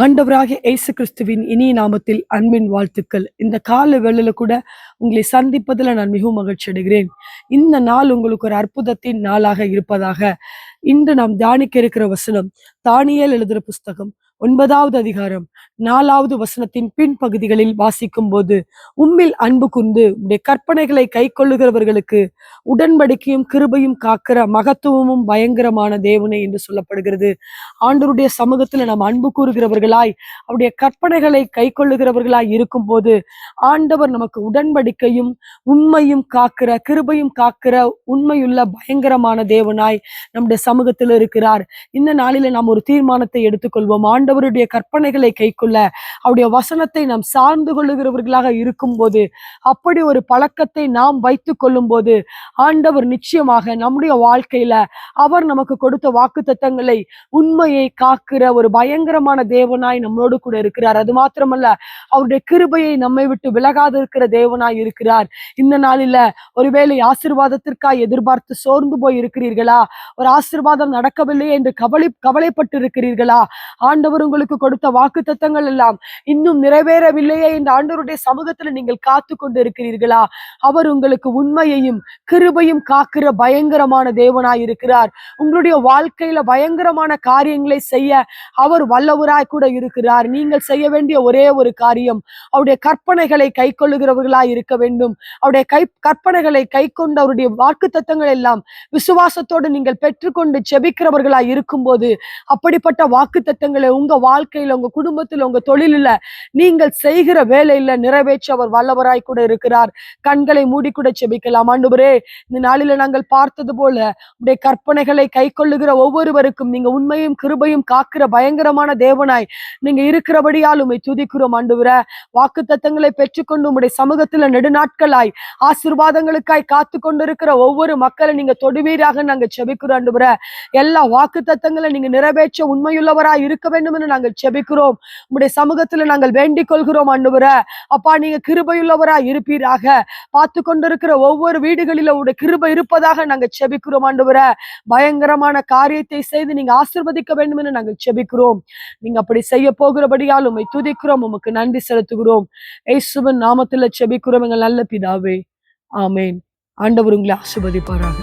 ஆண்டவராக இயேசு கிறிஸ்துவின் இனிய நாமத்தில் அன்பின் வாழ்த்துக்கள். இந்த கால வேளையில கூட உங்களை சந்திப்பதில் நான் மிகவும் மகிழ்ச்சி அடைகிறேன். இந்த நாள் உங்களுக்கு ஒரு அற்புதத்தின் நாளாக இருப்பதாக இன்று நாம் தியானிக்க இருக்கிற வசனம் தானியல் எழுதுகிற புஸ்தகம். ஒன்பதாவது அதிகாரம் நாலாவது வசனத்தின் பின்பகுதிகளில் வாசிக்கும் போது உம்மில் அன்பு குந்து உடைய கற்பனைகளை கை கொள்ளுகிறவர்களுக்கு உடன்படிக்கையும் கிருபையும் காக்கிற மகத்துவமும் பயங்கரமான தேவனே என்று சொல்லப்படுகிறது. ஆண்டவருடைய சமூகத்துல நாம் அன்பு கூறுகிறவர்களாய் அவருடைய கற்பனைகளை கை கொள்ளுகிறவர்களாய் இருக்கும்போது ஆண்டவர் நமக்கு உடன்படிக்கையும் உண்மையும் காக்கிற கிருபையும் காக்கிற உண்மையுள்ள பயங்கரமான தேவனாய் நம்முடைய சமூகத்தில் இருக்கிறார். இந்த நாளில நாம் ஒரு தீர்மானத்தை எடுத்துக்கொள்வோம். ஆண்டவருடைய கற்பனைகளை கைக்கொள்ள அவருடைய வசனத்தை நாம் சார்ந்து கொள்ளுகிறவர்களாக இருக்கும்போது அப்படி ஒரு பழக்கத்தை நாம் வைத்து கொள்ளும் போது ஆண்டவர் நிச்சயமாக நம்முடைய வாழ்க்கையில அவர் நமக்கு கொடுத்த வாக்கு தத்தங்களை உண்மையை காக்கிற ஒரு பயங்கரமான தேவனாய் நம்மளோடு கூட இருக்கிறார். அது மாத்திரமல்ல அவருடைய கிருபையை நம்மை விட்டு விலகாது இருக்கிற தேவனாய் இருக்கிறார். இந்த நாளில ஒருவேளை ஆசிர்வாதத்திற்காக எதிர்பார்த்து சோர்ந்து போய் இருக்கிறீர்களா ஒரு ஆசிர்வாதம் நடக்கவில்லை என்று கவலை கவலைப்பட்டு இருக்கிறீர்களா ஆண்டவர் ஆண்டவர் உங்களுக்கு கொடுத்த வாக்கு தத்தங்கள் எல்லாம் இன்னும் நிறைவேறவில்லையே. இந்த ஆண்டவருடைய சமூகத்துல நீங்கள் காத்து கொண்டு இருக்கிறீர்களா அவர் உங்களுக்கு உண்மையையும் கிருபையும் காக்கிற பயங்கரமான தேவனாய் இருக்கிறார். உங்களுடைய வாழ்க்கையில பயங்கரமான காரியங்களை செய்ய அவர் வல்லவராய் கூட இருக்கிறார். நீங்கள் செய்ய வேண்டிய ஒரே ஒரு காரியம் அவருடைய கற்பனைகளை கை கொள்ளுகிறவர்களாய் இருக்க வேண்டும். அவருடைய கை கற்பனைகளை கை கொண்டு அவருடைய வாக்கு தத்தங்கள் எல்லாம் விசுவாசத்தோடு நீங்கள் பெற்றுக்கொண்டு செபிக்கிறவர்களாய் இருக்கும்போது அப்படிப்பட்ட வாக்கு தத்தங்களை உங்க வாழ்க்கையில உங்க குடும்பத்தில் உங்க தொழிலில் நீங்கள் செய்கிற வேலையில நிறைவேற்ற அவர் வல்லவராய் கூட இருக்கிறார். கண்களை மூடி கூட செபிக்கலாம். ஆண்டுபரே இந்த நாளில நாங்கள் பார்த்தது போல உடைய கற்பனைகளை கை கொள்ளுகிற ஒவ்வொருவருக்கும் நீங்க உண்மையும் கிருபையும் காக்கிற பயங்கரமான தேவனாய் நீங்க இருக்கிறபடியால் உண்மை துதிக்கிறோம் ஆண்டவர. வாக்கு தத்தங்களை பெற்றுக்கொண்டு உடைய சமூகத்துல நெடுநாட்களாய் ஆசீர்வாதங்களுக்காய் காத்து கொண்டிருக்கிற ஒவ்வொரு மக்களை நீங்க தொடுவீராக நாங்க செபிக்கிறோம் ஆண்டவர. எல்லா வாக்கு தத்தங்களை நீங்க நிறைவேற்ற உண்மையுள்ளவராய் இருக்க வேண்டும் என்று நாங்கள் செபிக்கிறோம். உங்களுடைய சமூகத்துல நாங்கள் வேண்டிக் கொள்கிறோம் ஆண்டவர அப்பா நீங்க கிருபையுள்ளவரா இருப்பீராக. பார்த்து கொண்டிருக்கிற ஒவ்வொரு வீடுகளில உடைய கிருபை இருப்பதாக நாங்கள் செபிக்கிறோம் ஆண்டவர பயங்கரமான காரியத்தை செய்து நீங்க ஆசிர்வதிக்க வேண்டும் என்று நாங்கள் செபிக்கிறோம். நீங்க அப்படி செய்ய போகிறபடியால் உண்மை துதிக்கிறோம். உமக்கு நன்றி செலுத்துகிறோம். ஏசுவன் நாமத்துல செபிக்கிறோம் எங்கள் நல்ல பிதாவே. ஆமேன். ஆண்டவர் உங்களை ஆசிர்வதிப்பாராக.